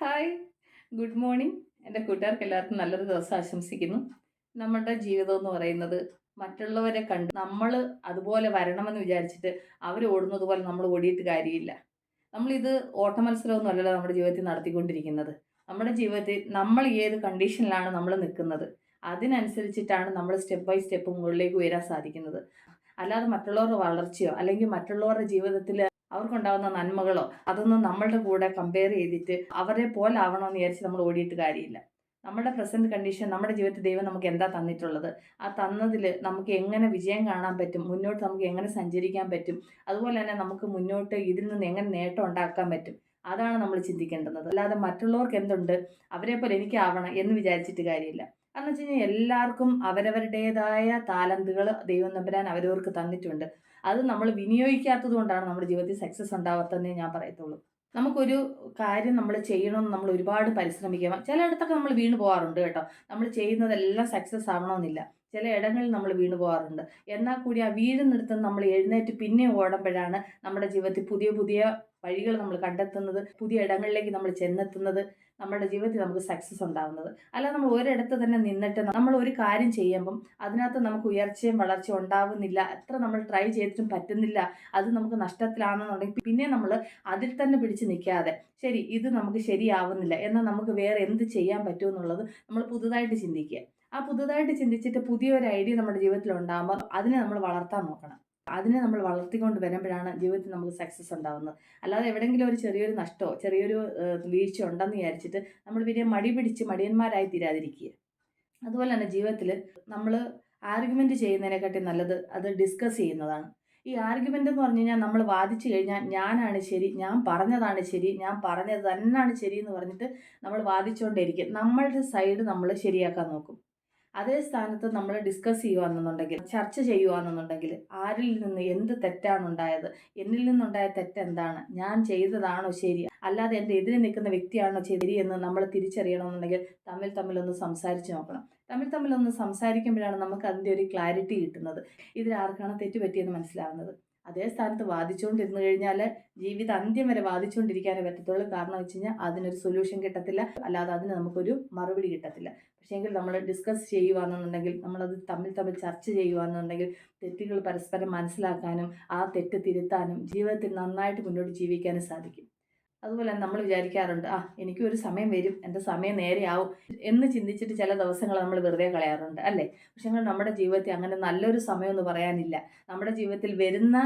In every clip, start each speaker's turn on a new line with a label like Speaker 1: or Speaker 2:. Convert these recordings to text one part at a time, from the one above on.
Speaker 1: Hi good morning എന്റെ കൂട്ടുകാർക്ക് എല്ലാവർക്കും നല്ലൊരു ദിവസം ആശംസിക്കുന്നു. നമ്മുടെ ജീവിതം എന്ന് പറയുന്നത് മറ്റുള്ളവരെ കണ്ട് നമ്മൾ അതുപോലെ വരണമെന്ന് വിചാരിച്ചിട്ട് അവർ ഓടുന്നത് പോലെ നമ്മൾ ഓടിയിട്ട് കാര്യമില്ല. നമ്മളിത് ഓട്ടമത്സരമൊന്നും അല്ലല്ലോ നമ്മുടെ ജീവിതത്തിൽ നടത്തിക്കൊണ്ടിരിക്കുന്നത്. നമ്മുടെ ജീവിതത്തിൽ നമ്മൾ ഏത് കണ്ടീഷനിലാണ് നമ്മൾ നിൽക്കുന്നത്? അതിനനുസരിച്ചിട്ടാണ് നമ്മൾ സ്റ്റെപ്പ് ബൈ സ്റ്റെപ്പ് മുകളിലേക്ക് ഉയരാൻ സാധിക്കുന്നത്. അല്ലാതെ മറ്റുള്ളവരുടെ വളർച്ചയോ അല്ലെങ്കിൽ മറ്റുള്ളവരുടെ ജീവിതത്തിൽ അവർക്കുണ്ടാകുന്ന നന്മകളോ അതൊന്നും നമ്മളുടെ കൂടെ കമ്പയർ ചെയ്തിട്ട് അവരെ പോലെ ആവണമെന്ന് വിചാരിച്ച് നമ്മൾ ഓടിയിട്ട് കാര്യമില്ല. നമ്മുടെ പ്രസന്റ് കണ്ടീഷൻ നമ്മുടെ ജീവിതത്തിൽ ദൈവം നമുക്ക് എന്താ തന്നിട്ടുള്ളത്? ആ തന്നതിൽ നമുക്ക് എങ്ങനെ വിജയം കാണാൻ പറ്റും? മുന്നോട്ട് നമുക്ക് എങ്ങനെ സഞ്ചരിക്കാൻ പറ്റും? അതുപോലെ തന്നെ നമുക്ക് മുന്നോട്ട് ഇതിൽ നിന്ന് എങ്ങനെ നേട്ടം ഉണ്ടാക്കാൻ പറ്റും? അതാണ് നമ്മൾ ചിന്തിക്കേണ്ടത് അല്ലാതെ മറ്റുള്ളവർക്ക് എന്തുണ്ട്? അവരെ പോലെ എനിക്കാവണം എന്ന് വിചാരിച്ചിട്ട് കാര്യമില്ല. കാരണം വെച്ച് കഴിഞ്ഞാൽ എല്ലാവർക്കും അവരവരുടേതായ താലന്തുകൾ ദൈവം നമ്പരാൻ അവരവർക്ക് തന്നിട്ടുണ്ട്. അത് നമ്മൾ വിനിയോഗിക്കാത്തത് കൊണ്ടാണ് നമ്മുടെ ജീവിതത്തിൽ സക്സസ് ഉണ്ടാവാത്തതെന്നേ ഞാൻ പറയത്തുള്ളൂ. നമുക്കൊരു കാര്യം നമ്മൾ ചെയ്യണമെന്ന് നമ്മൾ ഒരുപാട് പരിശ്രമിക്കുക ചിലയിടത്തൊക്കെ നമ്മൾ വീണ് പോകാറുണ്ട് കേട്ടോ. നമ്മൾ ചെയ്യുന്നതെല്ലാം സക്സസ് ആവണമെന്നില്ല. ചില ഇടങ്ങളിൽ നമ്മൾ വീണു പോകാറുണ്ട്. എന്നാൽ കൂടി ആ വീഴുന്നിടത്ത് നമ്മൾ എഴുന്നേറ്റ് പിന്നെ ഓടുമ്പോഴാണ് നമ്മുടെ ജീവിതത്തിൽ പുതിയ പുതിയ വഴികൾ നമ്മൾ കണ്ടെത്തുന്നത് പുതിയ ഇടങ്ങളിലേക്ക് നമ്മൾ ചെന്നെത്തുന്നത് നമ്മുടെ ജീവിതത്തിൽ നമുക്ക് സക്സസ് ഉണ്ടാകുന്നത് അല്ല നമ്മൾ ഒരിടത്ത് തന്നെ നിന്നിട്ട് നമ്മൾ ഒരു കാര്യം ചെയ്യുമ്പം അതിനകത്ത് നമുക്ക് ഉയർച്ചയും വളർച്ചയും ഉണ്ടാവുന്നില്ല. എത്ര നമ്മൾ ട്രൈ ചെയ്തിട്ടും പറ്റുന്നില്ല. അത് നമുക്ക് നഷ്ടത്തിലാണെന്നുണ്ടെങ്കിൽ പിന്നെ നമ്മൾ അതിൽ തന്നെ പിടിച്ച് നിൽക്കാതെ ശരി ഇത് നമുക്ക് ശരിയാവുന്നില്ല. എന്നാൽ നമുക്ക് വേറെ എന്ത് ചെയ്യാൻ പറ്റുമെന്നുള്ളത് നമ്മൾ പുതുതായിട്ട് ചിന്തിക്കുക. ആ പുതുതായിട്ട് ചിന്തിച്ചിട്ട് പുതിയൊരു ഐഡിയ നമ്മുടെ ജീവിതത്തിൽ ഉണ്ടാകുമ്പോൾ അതിനെ നമ്മൾ വളർത്താൻ നോക്കണം. അതിനെ നമ്മൾ വളർത്തിക്കൊണ്ട് വരുമ്പോഴാണ് ജീവിതത്തിൽ നമുക്ക് സക്സസ് ഉണ്ടാകുന്നത് അല്ലാതെ എവിടെയെങ്കിലും ഒരു ചെറിയൊരു നഷ്ടമോ ചെറിയൊരു വീഴ്ച ഉണ്ടെന്ന് വിചാരിച്ചിട്ട് നമ്മൾ പിന്നെ മടി പിടിച്ച് മടിയന്മാരായി തീരാതിരിക്കുക. അതുപോലെ തന്നെ ജീവിതത്തിൽ നമ്മൾ ആർഗ്യുമെന്റ് ചെയ്യുന്നതിനെക്കാട്ടി നല്ലത് അത് ഡിസ്കസ് ചെയ്യുന്നതാണ്. ഈ ആർഗ്യുമെന്റ് എന്ന് പറഞ്ഞു കഴിഞ്ഞാൽ നമ്മൾ വാദിച്ചു കഴിഞ്ഞാൽ ഞാനാണ് ശരി ഞാൻ പറഞ്ഞതാണ് ശരി ഞാൻ പറഞ്ഞത് തന്നെയാണ് ശരി എന്ന് പറഞ്ഞിട്ട് നമ്മൾ വാദിച്ചുകൊണ്ടേയിരിക്കും നമ്മളുടെ സൈഡ് നമ്മൾ ശരിയാക്കാൻ നോക്കും. അതേ സ്ഥാനത്ത് നമ്മൾ ഡിസ്കസ് ചെയ്യുകയാണെന്നുണ്ടെങ്കിൽ ചർച്ച ചെയ്യുകയാണെന്നുണ്ടെങ്കിൽ ആരിൽ നിന്ന് എന്ത് തെറ്റാണ് ഉണ്ടായത് എന്നിൽ നിന്നുണ്ടായ തെറ്റെന്താണ് ഞാൻ ചെയ്തതാണോ ശരി അല്ലാതെ എന്റെ എതിരെ നിൽക്കുന്ന വ്യക്തിയാണോ ശരി എന്ന് നമ്മൾ തിരിച്ചറിയണമെന്നുണ്ടെങ്കിൽ തമ്മിൽ തമ്മിലൊന്ന് സംസാരിച്ച് നോക്കണം. തമ്മിൽ തമ്മിലൊന്ന് സംസാരിക്കുമ്പോഴാണ് നമുക്ക് അതിന്റെ ഒരു ക്ലാരിറ്റി കിട്ടുന്നത്. ഇതിൽ ആർക്കാണ് തെറ്റുപറ്റിയെന്ന് മനസ്സിലാവുന്നത്? അതേ സ്ഥാനത്ത് വാദിച്ചുകൊണ്ടിരുന്നു കഴിഞ്ഞാൽ ജീവിതം അന്ത്യം വരെ വാദിച്ചുകൊണ്ടിരിക്കാനേ പറ്റത്തുള്ളൂ. കാരണം വെച്ച് കഴിഞ്ഞാൽ അതിനൊരു സൊല്യൂഷൻ കിട്ടത്തില്ല. അല്ലാതെ അതിന് നമുക്കൊരു മറുപടി കിട്ടത്തില്ല. പക്ഷേങ്കിൽ നമ്മൾ ഡിസ്കസ് ചെയ്യുകയാണെന്നുണ്ടെങ്കിൽ നമ്മളത് തമ്മിൽ തമ്മിൽ ചർച്ച ചെയ്യുകയാണെന്നുണ്ടെങ്കിൽ തെറ്റുകൾ പരസ്പരം മനസ്സിലാക്കാനും ആ തെറ്റ് തിരുത്താനും ജീവിതത്തിൽ നന്നായിട്ട് മുന്നോട്ട് ജീവിക്കാനും സാധിക്കും. അതുപോലെ നമ്മൾ വിചാരിക്കാറുണ്ട് ആ എനിക്കും ഒരു സമയം വരും എന്റെ സമയം നേരെയാവും എന്ന് ചിന്തിച്ചിട്ട് ചില ദിവസങ്ങൾ നമ്മൾ വെറുതെ കളയാറുണ്ട് അല്ലേ? പക്ഷേ നമ്മുടെ ജീവിതത്തിൽ അങ്ങനെ നല്ലൊരു സമയമെന്ന് പറയാനില്ല. നമ്മുടെ ജീവിതത്തിൽ വരുന്ന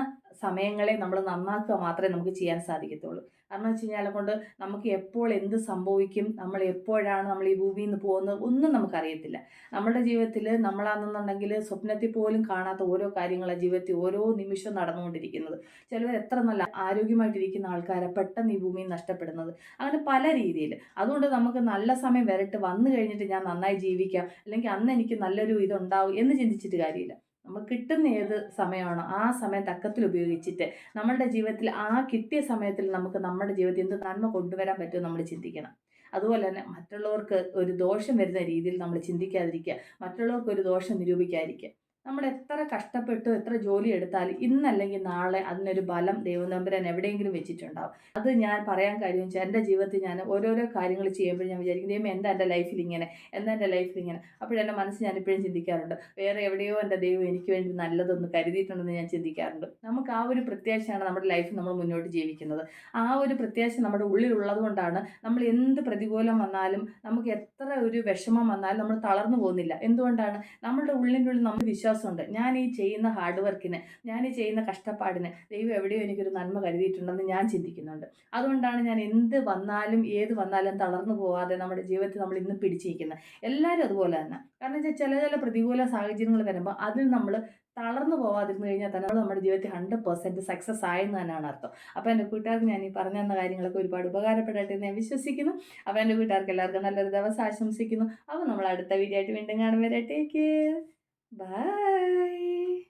Speaker 1: സമയങ്ങളെ നമ്മൾ നന്നാക്കുക മാത്രമേ നമുക്ക് ചെയ്യാൻ സാധിക്കത്തുള്ളൂ. കാരണം വെച്ച് കഴിഞ്ഞാൽ കൊണ്ട് നമുക്ക് എപ്പോൾ എന്ത് സംഭവിക്കും നമ്മൾ എപ്പോഴാണ് നമ്മൾ ഈ ഭൂമിയിൽ നിന്ന് പോകുന്നത് ഒന്നും നമുക്കറിയത്തില്ല. നമ്മുടെ ജീവിതത്തിൽ നമ്മളാണെന്നുണ്ടെങ്കിൽ സ്വപ്നത്തിൽ പോലും കാണാത്ത ഓരോ കാര്യങ്ങളാണ് ജീവിതത്തിൽ ഓരോ നിമിഷവും നടന്നുകൊണ്ടിരിക്കുന്നത്. ചിലവർ എത്ര നല്ല ആരോഗ്യമായിട്ടിരിക്കുന്ന ആൾക്കാരെ പെട്ടെന്ന് ഈ ഭൂമിയിൽ നഷ്ടപ്പെടുന്നത്. അങ്ങനെ പല രീതിയിൽ. അതുകൊണ്ട് നമുക്ക് നല്ല സമയം വരട്ട് വന്നു കഴിഞ്ഞിട്ട് ഞാൻ നന്നായി ജീവിക്കാം. അല്ലെങ്കിൽ അന്ന് എനിക്ക് നല്ലൊരു ഇതുണ്ടാവും എന്ന് ചിന്തിച്ചിട്ട് കാര്യമില്ല. നമുക്ക് കിട്ടുന്ന ഏത് സമയമാണോ ആ സമയം തക്കത്തിൽ ഉപയോഗിച്ചിട്ട് നമ്മളുടെ ജീവിതത്തിൽ ആ കിട്ടിയ സമയത്തിൽ നമുക്ക് നമ്മുടെ ജീവിതത്തിൽ എന്ത് നന്മ കൊണ്ടുവരാൻ പറ്റുമോ നമ്മൾ ചിന്തിക്കണം. അതുപോലെ തന്നെ മറ്റുള്ളവർക്ക് ഒരു ദോഷം വരുന്ന രീതിയിൽ നമ്മൾ ചിന്തിക്കാതിരിക്കുക. മറ്റുള്ളവർക്ക് ഒരു ദോഷം നിരൂപിക്കാതിരിക്കുക. നമ്മൾ എത്ര കഷ്ടപ്പെട്ടു എത്ര ജോലി എടുത്താലും ഇന്നല്ലെങ്കിൽ നാളെ അതിനൊരു ബലം ദൈവനമ്പരൻ എവിടെയെങ്കിലും വെച്ചിട്ടുണ്ടാവും. അത് ഞാൻ പറയാൻ കാര്യം വെച്ചാൽ എന്റെ ജീവിതത്തിൽ ഞാൻ ഓരോരോ കാര്യങ്ങൾ ചെയ്യുമ്പോൾ ഞാൻ വിചാരിക്കും ദൈവം എന്താ എന്റെ ലൈഫിൽ ഇങ്ങനെ? എന്താ എന്റെ ലൈഫിൽ ഇങ്ങനെ? അപ്പോഴെന്റെ മനസ്സ് ഞാൻ ഇപ്പോഴും ചിന്തിക്കാറുണ്ട്. വേറെ എവിടെയോ എന്റെ ദൈവം എനിക്ക് വേണ്ടി നല്ലതൊന്ന് കരുതിയിട്ടുണ്ടെന്ന് ഞാൻ ചിന്തിക്കാറുണ്ട്. നമുക്ക് ആ ഒരു പ്രത്യാശയാണ് നമ്മുടെ ലൈഫിൽ നമ്മൾ മുന്നോട്ട് ജീവിക്കുന്നത്. ആ ഒരു പ്രത്യാശ നമ്മുടെ ഉള്ളിലുള്ളത് കൊണ്ടാണ് നമ്മൾ എന്ത് പ്രതികൂലം വന്നാലും നമുക്ക് എത്ര ഒരു വിഷമം വന്നാലും നമ്മൾ തളർന്നു പോകുന്നില്ല. എന്തുകൊണ്ടാണ്? നമ്മുടെ ഉള്ളിന്റെ ഉള്ളിൽ നമ്മൾ വിശ്വാസം വിശ്വാസമുണ്ട്. ഞാൻ ഈ ചെയ്യുന്ന ഹാർഡ് വർക്കിന് ഞാൻ ഈ ചെയ്യുന്ന കഷ്ടപ്പാടിന് ദൈവം എവിടെയോ എനിക്കൊരു നന്മ കരുതിയിട്ടുണ്ടെന്ന് ഞാൻ ചിന്തിക്കുന്നുണ്ട്. അതുകൊണ്ടാണ് ഞാൻ എന്ത് വന്നാലും ഏത് വന്നാലും തളർന്നു പോവാതെ നമ്മുടെ ജീവിതത്തിൽ നമ്മൾ ഇന്നും പിടിച്ചിരിക്കുന്നത്. എല്ലാവരും അതുപോലെ തന്നെ. കാരണം വെച്ചാൽ ചില ചില പ്രതികൂല സാഹചര്യങ്ങൾ വരുമ്പോൾ അതിൽ നമ്മൾ തളർന്നു പോവാതിരുന്നു കഴിഞ്ഞാൽ തന്നെ നമ്മുടെ ജീവിതത്തിൽ ഹൺഡ്രഡ് പെർസെന്റ് സക്സസ് ആയെന്ന് തന്നെയാണ് അർത്ഥം. അപ്പോൾ എന്റെ കൂട്ടുകാർക്ക് ഞാൻ ഈ പറഞ്ഞു തന്ന കാര്യങ്ങളൊക്കെ ഒരുപാട് ഉപകാരപ്പെടട്ടെ എന്ന് ഞാൻ വിശ്വസിക്കുന്നു. അപ്പോൾ എന്റെ കൂട്ടുകാർക്ക് എല്ലാവർക്കും നല്ലൊരു ദിവസം ആശംസിക്കുന്നു. അപ്പോൾ നമ്മൾ അടുത്ത വീഡിയോ ആയിട്ട് വീണ്ടും കാണുമ്പോൾ ടേക്ക് കെയർ Bye.